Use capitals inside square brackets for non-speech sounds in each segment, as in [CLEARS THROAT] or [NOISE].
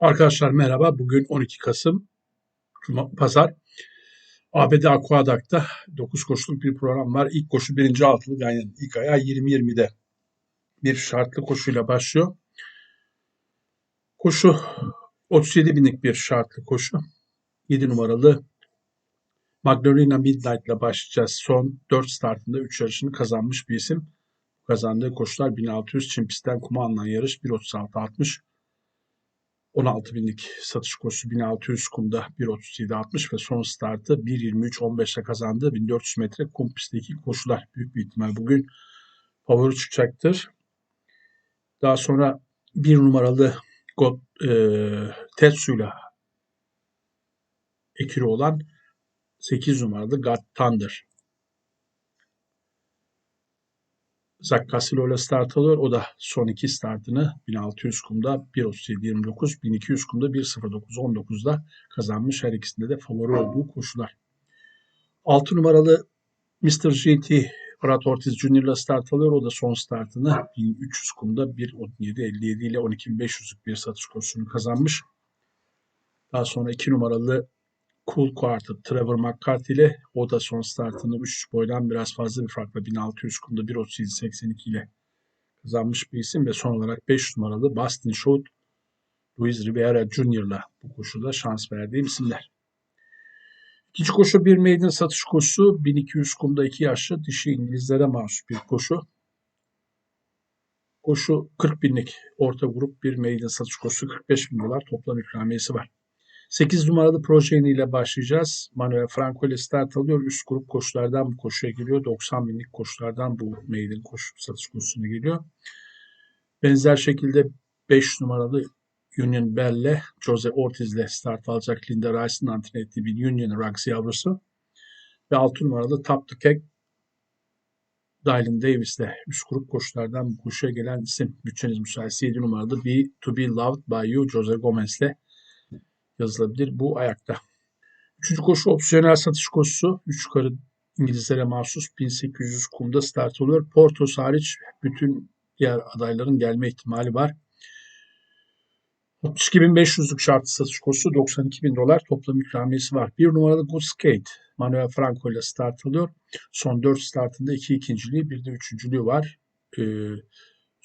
Arkadaşlar merhaba. Bugün 12 Kasım Cuma, Pazar. ABD Aquadac'ta 9 koşuluk bir program var. İlk koşu birinci altılı yani ilk ayağı 20-20'de bir şartlı koşuyla başlıyor. Koşu 37 binlik bir şartlı koşu. 7 numaralı Magdalena Midnight ile başlayacağız. Son 4 startında 3 yarışını kazanmış bir isim. Kazandığı koşular 1600 çim pistten kuma alınan yarış 1.36.60. 16 binlik satış koşusu 1600 kumda 1.37.60 ve son startı 1.23.15'e kazandığı 1400 metre kum pistteki koşular. Büyük bir ihtimal bugün favori çıkacaktır. Daha sonra bir numaralı God, e, Tetsu'yla ekiri olan 8 numaralı God Thunder. Zach Casillo ile start alıyor. O da son iki startını 1600 kumda 1.37.29, 1200 kumda 1.09.19'da kazanmış. Her ikisinde de favori olduğu koşular. 6 numaralı Mr. GT Murat Ortiz Junior ile start alıyor. O da son startını 1300 kumda 1.17.57 ile 12.500'lük bir satış koşusunu kazanmış. Daha sonra 2 numaralı Cool Quarter Trevor McCarthy ile o da son startını 3 boydan biraz fazla bir farkla 1600 kumda 1.37.82 ile kazanmış bir isim ve son olarak 5 numaralı Boston Shoot Luis Rivera Jr. ile bu koşuda şans verdiğim isimler. İkinci koşu bir maiden satış koşusu. 1200 kumda 2 yaşlı dişi İngilizlere mahsus bir koşu. Koşu 40 binlik orta grup bir maiden satış koşusu 45 bin dolar toplam ikramiyesi var. 8 numaralı proje ile başlayacağız. Manuel Franco ile start alıyor. Üst grup koşulardan bu koşuya geliyor. 90 binlik koşulardan bu maiden koşu satış koşusuna geliyor. Benzer şekilde 5 numaralı Union Bell ile Jose Ortiz ile start alacak Linda Rice'ın antrenör ettiği bir Union Rugs yavrusu. Ve 6 numaralı Top the Cake Dylan Davis ile üst grup koşulardan bu koşuya gelen isim. Bütçeniz müsaitse 7 numaralı Be To Be Loved By You Jose Gomez ile yazılabilir bu ayakta. Üçüncü koşu opsiyonel satış koşusu. Üç karı İngilizlere mahsus 1800 kumda start oluyor. Portos hariç bütün diğer adayların gelme ihtimali var. 62.500'lük şartı satış koşusu 92.000 dolar toplam ikramiyesi var. Bir numaralı Good Skate Manuel Franco ile start alıyor. Son 4 startında 2 ikinciliği bir de üçüncülüğü var. Ee,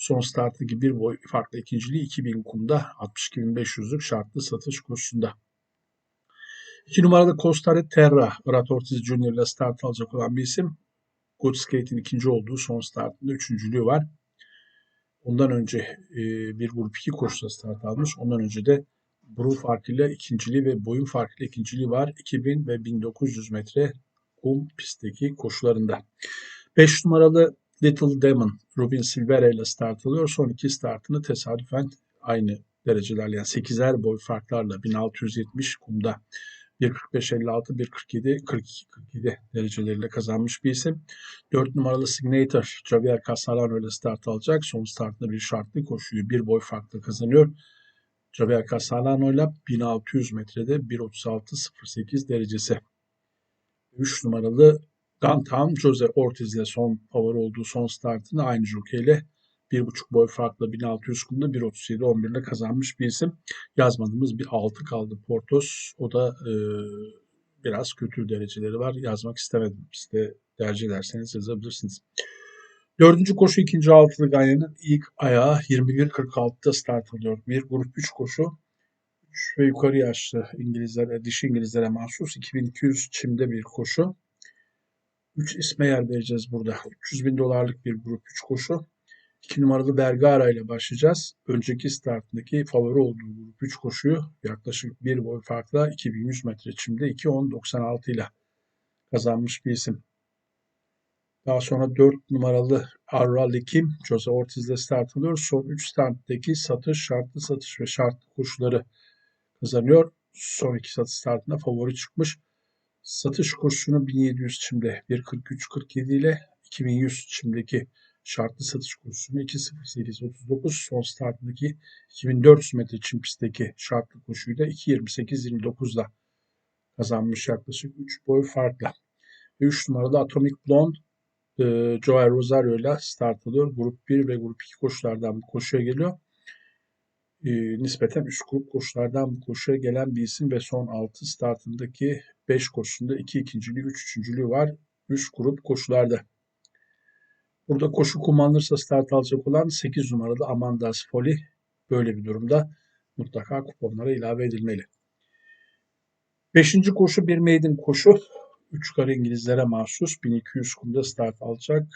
son startı gibi bir boy farklı ikinciliği 2000 kumda 62.500'lük şartlı satış kursunda. 2 numaralı Costare Terra Murat Ortiz Junior ile start alacak olan bir isim. Good Skate'in ikinci olduğu son startında üçüncülüğü var. Ondan önce e, bir grup 2 koşuda start almış. Ondan önce de boy farkıyla ikinciliği ve boyun farkıyla ikinciliği var. 2000 ve 1900 metre kum pistteki koşularında. 5 numaralı Little Demon Robin Silvera ile start alıyor. Son iki startını tesadüfen aynı derecelerle yani 8'er boy farklarla 1670 kumda 1.45-56, 1.47, 42-47 dereceleriyle kazanmış bir isim. 4 numaralı Signator Javier Castellano ile start alacak. Son startında bir şartlı koşuyu bir boy farklı kazanıyor. Javier Castellano ile 1600 metrede 1.36-08 derecesi. 3 numaralı Downtown Jose Ortiz ile son favori olduğu son startını aynı jokeyle bir buçuk boy farkla 1600 kumda 1.37-11 ile kazanmış bir isim. Yazmadığımız bir 6 kaldı Portos. O da e, biraz kötü dereceleri var. Yazmak istemedim. De tercih ederseniz yazabilirsiniz. Dördüncü koşu ikinci altılı Ganyan'ın ilk ayağı 21.46'da start alıyor. Bir grup 3 koşu 3 ve yukarı yaşlı İngilizlere, dişi İngilizlere mahsus 2200 çimde bir koşu. 3 isme yer vereceğiz burada. 300 bin dolarlık bir grup 3 koşu. 2 numaralı Bergara ile başlayacağız. Önceki startındaki favori olduğu grup 3 koşuyu yaklaşık bir boy farkla 2100 metre çimde 2.10.96 ile kazanmış bir isim. Daha sonra 4 numaralı Arrali Kim, Jose Ortiz ile start alıyor. Son 3 starttaki satış, şartlı satış ve şartlı koşuları kazanıyor. Son iki satış startında favori çıkmış. Satış kursunu 1700 çimde 1.43-47 ile 2100 çimdeki şartlı satış kursunu 2.08-39 son startındaki 2400 metre çim pistteki şartlı koşuyu da 2.28-29'da kazanmış yaklaşık 3 boy farkla. 3 numaralı Atomic Blonde e, Joel Rosario ile start alıyor. Grup 1 ve grup 2 koşulardan bu koşuya geliyor. e, nispeten üst grup koşulardan bu koşuya gelen bir isim ve son 6 startındaki 5 koşusunda 2 ikinciliği, 3 üç üçüncülüğü var. Üst grup koşularda. Burada koşu kullanılırsa start alacak olan 8 numaralı Amanda Spoli böyle bir durumda mutlaka kuponlara ilave edilmeli. Beşinci koşu bir maiden koşu. Üç kare İngilizlere mahsus 1200 kumda start alacak.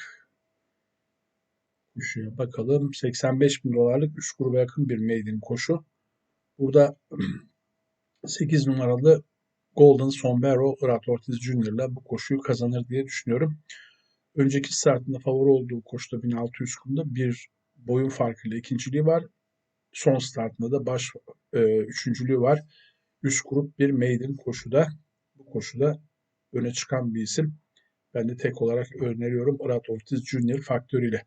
Koşuya bakalım. 85 bin dolarlık üst gruba yakın bir maiden koşu. Burada [CLEARS THROAT] 8 numaralı Golden Sombrero Irat Ortiz ile bu koşuyu kazanır diye düşünüyorum. Önceki startında favori olduğu koşuda 1600 kumda bir boyun farkıyla ikinciliği var. Son startında da baş e, üçüncülüğü var. Üst grup bir maiden koşuda. Bu koşuda öne çıkan bir isim. Ben de tek olarak öneriyorum Irat Ortiz Junior faktörüyle.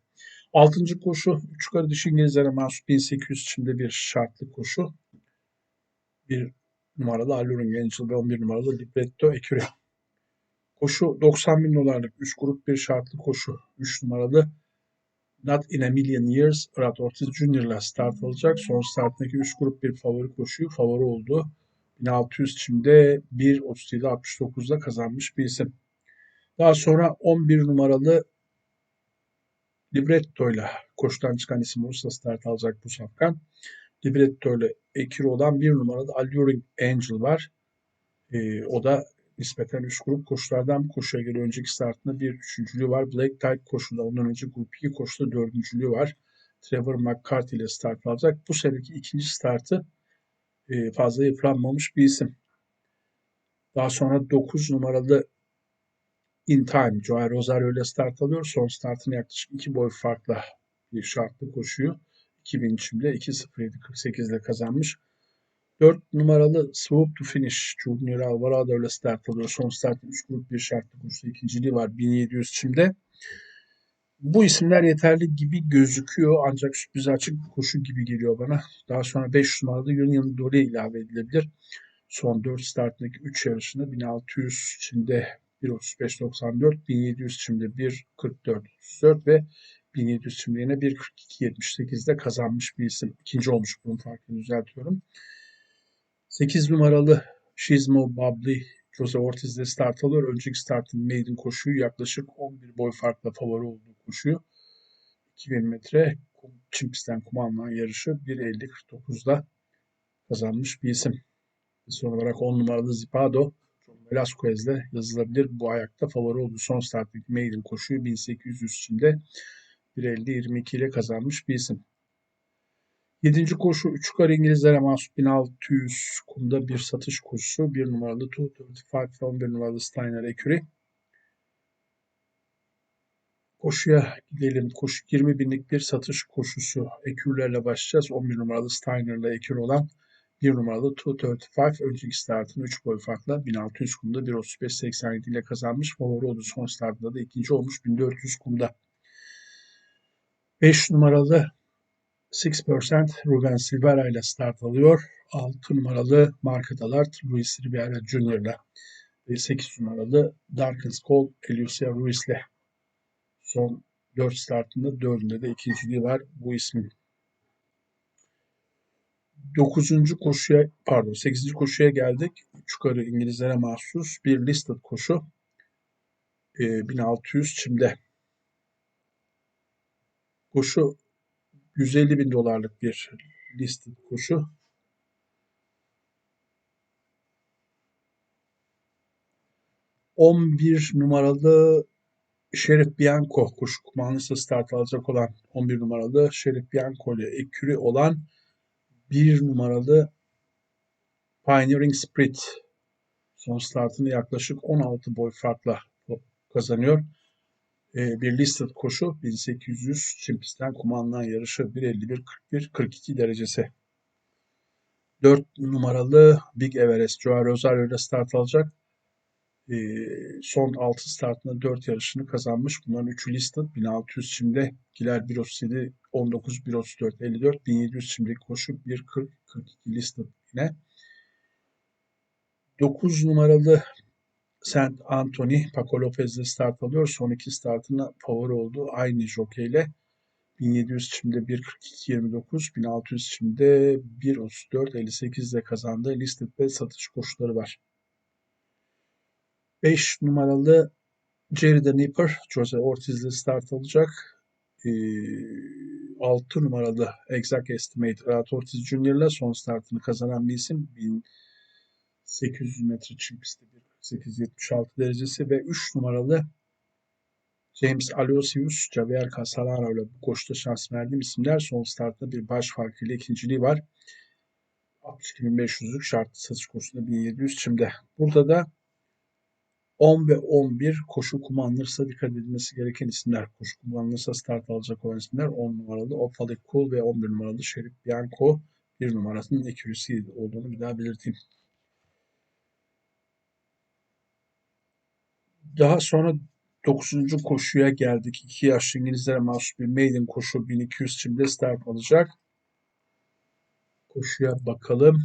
Altıncı koşu, üç yukarı dişi İngilizlere mahsus 1800 içinde bir şartlı koşu. Bir numaralı Alluring Angel ve 11 numaralı Libretto Eküre. Koşu 90 bin dolarlık 3 grup bir şartlı koşu. 3 numaralı Not in a Million Years Irat Ortiz Junior ile start alacak. Son startındaki 3 grup bir favori koşuyu favori oldu. 1600 çimde 1.37.69'da kazanmış bir isim. Daha sonra 11 numaralı Libretto ile koşudan çıkan isim olursa start alacak bu safkan. Libretto ile ekir olan bir numaralı Alluring Angel var. Ee, o da nispeten üst grup koşulardan koşuya göre önceki startında bir üçüncülüğü var. Black Tide koşuda ondan önce grup 2 koşuda dördüncülüğü var. Trevor McCarthy ile start alacak. Bu seneki ikinci startı e, fazla yıpranmamış bir isim. Daha sonra 9 numaralı In Time, Joao Rosario ile start alıyor. Son startını yaklaşık 2 boy farkla bir şartlı koşuyor. 2000 çimde 2.07.48 ile kazanmış. 4 numaralı Swoop to Finish Junior Alvarado ile start alıyor. Son start 3 grup bir şartlı koşu. ikinciliği var 1700 çimde. Bu isimler yeterli gibi gözüküyor ancak sürpriz açık koşu gibi geliyor bana. Daha sonra 5 numaralı Union Dole ilave edilebilir. Son 4 startındaki 3 yarışında 1600 çimde 1.35.94, 1700 çimde 1.44.34 ve 1700 çimde yine 1.42.78'de kazanmış bir isim. İkinci olmuş bunun farkını düzeltiyorum. 8 numaralı Shizmo Bubbly Jose Ortiz'de start alıyor. Önceki startın maiden koşuyu yaklaşık 11 boy farkla favori olduğu koşuyu. 2000 metre çim pistten kuma alınan yarışı 1.50.49'da kazanmış bir isim. Son olarak 10 numaralı Zipado Velasquez ile yazılabilir. Bu ayakta favori olduğu son starttaki maiden koşuyu 1800 içinde 1.50-22 ile kazanmış bir isim. Yedinci koşu 3 yukarı İngilizlere mahsus 1600 kumda bir satış koşusu. Bir numaralı 235 ve 11 numaralı Steiner Eküri. Koşuya gidelim. Koşu 20 binlik bir satış koşusu. Ekürlerle başlayacağız. 11 numaralı Steiner'la ekür olan 1 numaralı 235 önceki startını 3 boy farkla 1600 kumda 1.35.87 ile kazanmış. Favori oldu son startında da ikinci olmuş 1400 kumda. 5 numaralı 6% Ruben Silvera ile start alıyor. 6 numaralı Market Alert Luis Rivera Jr. ile ve 8 numaralı Darkens Call Elusia Ruiz ile son 4 startında 4'ünde de ikinciliği var bu ismin. 9. koşuya pardon 8. koşuya geldik. Yukarı İngilizlere mahsus bir listed koşu. E, 1600 çimde. Koşu 150 bin dolarlık bir listed koşu. On bir numaralı Şerif Bianco koşu kumanlısı start alacak olan 11 numaralı Şerif Bianco ile ekürü olan bir numaralı Pioneering Spirit son startını yaklaşık 16 boy farkla kazanıyor. Ee, bir listed koşu 1800 çim pistten kumandan yarışı 1.51-41-42 derecesi. 4 numaralı Big Everest Joao Rosario ile start alacak. Ee, son 6 startında 4 yarışını kazanmış. Bunların 3'ü listed. 1600 çimde Giler 1.37, 19, 1.34, 54, 1700 çimlik koşu 1.40, 42 listed yine. 9 numaralı Saint Anthony Paco Lopez'le start alıyor. Son iki startına favori oldu. Aynı jokeyle 1700 çimde 1.42.29, 1600 çimde 1.34.58 ile kazandı. Listed ve satış koşulları var. 5 numaralı Jerry Nipper, Jose Ortiz ile start alacak. Ee, 6 numaralı Exact Estimate Rat Ortiz Jr. ile son startını kazanan bir isim. 1800 metre çim pistte 1.48.76 derecesi ve 3 numaralı James Aloysius, Javier Casalano ile bu koşuda şans verdiğim isimler son startta bir baş farkıyla ikinciliği var. 62.500'lük şartlı satış kursunda 1700 çimde. Burada da 10 ve 11 koşu kullanılırsa dikkat edilmesi gereken isimler. Koşu kullanılırsa start alacak olan isimler 10 numaralı Opal Cool ve 11 numaralı Şerif Bianco. Bir numarasının accuracy olduğunu bir daha belirteyim. Daha sonra 9. koşuya geldik. 2 yaşlı İngilizlere mahsus bir maiden koşu 1200 çimde start alacak. Koşuya bakalım.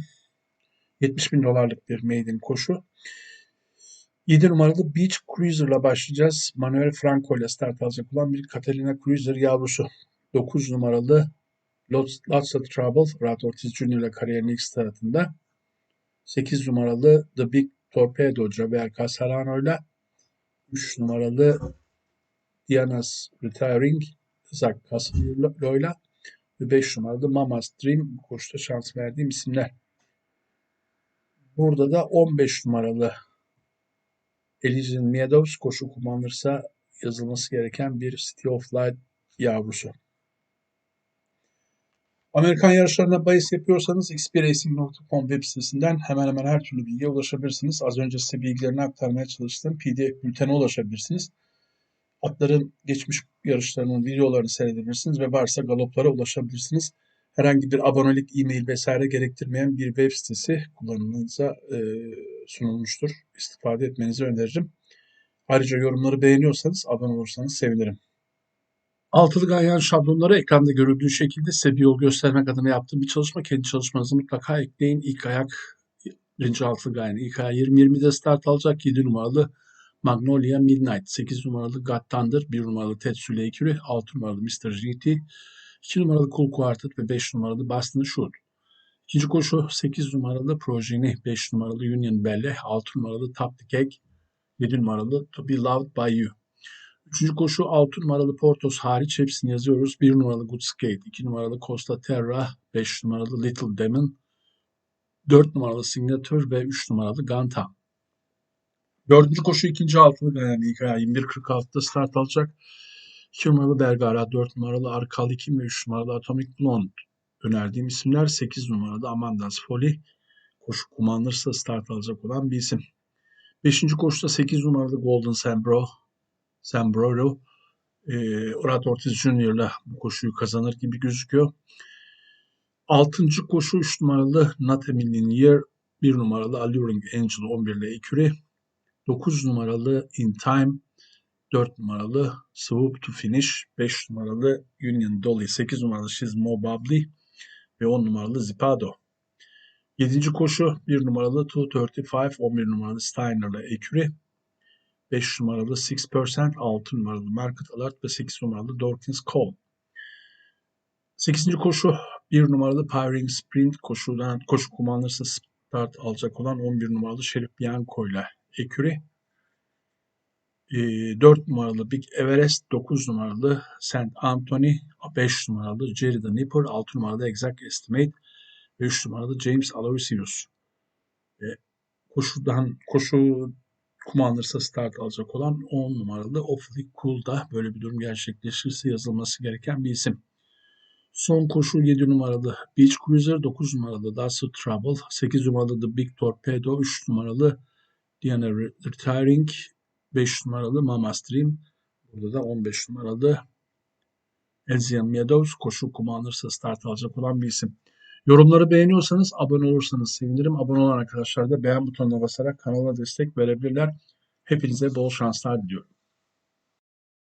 70 bin dolarlık bir maiden koşu. 7 numaralı Beach Cruiser ile başlayacağız. Manuel Franco ile start alacak olan bir Catalina Cruiser yavrusu. 9 numaralı Lots, Lots of Trouble, Rad Ortiz Jr. ile kariyerin ilk startında. 8 numaralı The Big Torpedo, Javier Casalano ile 3 numaralı Diana's Retiring, Zach Casalano ile ve 5 numaralı Mama's Dream koşuda şans verdiğim isimler. Burada da 15 numaralı Elysian Meadows koşu kullanılırsa yazılması gereken bir City of Light yavrusu. Amerikan yarışlarına bahis yapıyorsanız xpracing.com web sitesinden hemen hemen her türlü bilgiye ulaşabilirsiniz. Az önce size bilgilerini aktarmaya çalıştığım PDF bültene ulaşabilirsiniz. Atların geçmiş yarışlarının videolarını seyredebilirsiniz ve varsa galoplara ulaşabilirsiniz. Herhangi bir abonelik, e-mail vesaire gerektirmeyen bir web sitesi kullanımınıza e, sunulmuştur. İstifade etmenizi öneririm. Ayrıca yorumları beğeniyorsanız abone olursanız sevinirim. Altılı ganyan şablonları ekranda görüldüğü şekilde size bir yol göstermek adına yaptığım bir çalışma. Kendi çalışmanızı mutlaka ekleyin. İlk ayak birinci altılı ganyan. İlk ayak 20-20'de start alacak 7 numaralı Magnolia Midnight, 8 numaralı God Thunder, 1 numaralı Tetsu Leikuri, 6 numaralı Mr. GT, 2 numaralı Cool Quartet ve 5 numaralı Boston Shoot. İkinci koşu 8 numaralı Progeny, 5 numaralı Union Belle, 6 numaralı Top the Cake, 7 numaralı To Be Loved By You. Üçüncü koşu 6 numaralı Portos hariç hepsini yazıyoruz. 1 numaralı Good Skate, 2 numaralı Costa Terra, 5 numaralı Little Demon, 4 numaralı Signature ve 3 numaralı Ganta. Dördüncü koşu ikinci altılı yani ilk ayağı 21.46'da start alacak. 2 numaralı Belgara, 4 numaralı Arkalikim ve 3 numaralı Atomic Blonde. Önerdiğim isimler 8 numaralı Amandas Folly. Koşu kullanılırsa start alacak olan bir isim. Beşinci koşuda 8 numaralı Golden Sambro. Sambroro. E, Orat Ortiz ile bu koşuyu kazanır gibi gözüküyor. Altıncı koşu 3 numaralı Not a Million Year. 1 numaralı Alluring Angel 11 ile Eküri. 9 numaralı In Time. 4 numaralı Swoop to Finish, 5 numaralı Union Dolly, 8 numaralı She's More Bubbly ve 10 numaralı Zipado. 7. koşu 1 numaralı 235, 11 numaralı Steiner'la Eküri, 5 numaralı 6%, 6 numaralı Market Alert ve 8 numaralı Dawkins Cole. 8. koşu 1 numaralı Powering Sprint koşudan koşu kullanılırsa start alacak olan 11 numaralı Şerif Bianco ile Eküri. 4 numaralı Big Everest, 9 numaralı St. Anthony, 5 numaralı Jerry the Nipper, 6 numaralı Exact Estimate ve 3 numaralı James Aloysius. E, koşudan koşu kumandırsa start alacak olan 10 numaralı Awfully Cool'da böyle bir durum gerçekleşirse yazılması gereken bir isim. Son koşu 7 numaralı Beach Cruiser, 9 numaralı Dazzle Trouble, 8 numaralı The Big Torpedo, 3 numaralı Diana Retiring, 5 numaralı Mama Stream. Burada da 15 numaralı Elzian Meadows koşu kullanırsa start alacak olan bir isim. Yorumları beğeniyorsanız abone olursanız sevinirim. Abone olan arkadaşlar da beğen butonuna basarak kanala destek verebilirler. Hepinize bol şanslar diliyorum.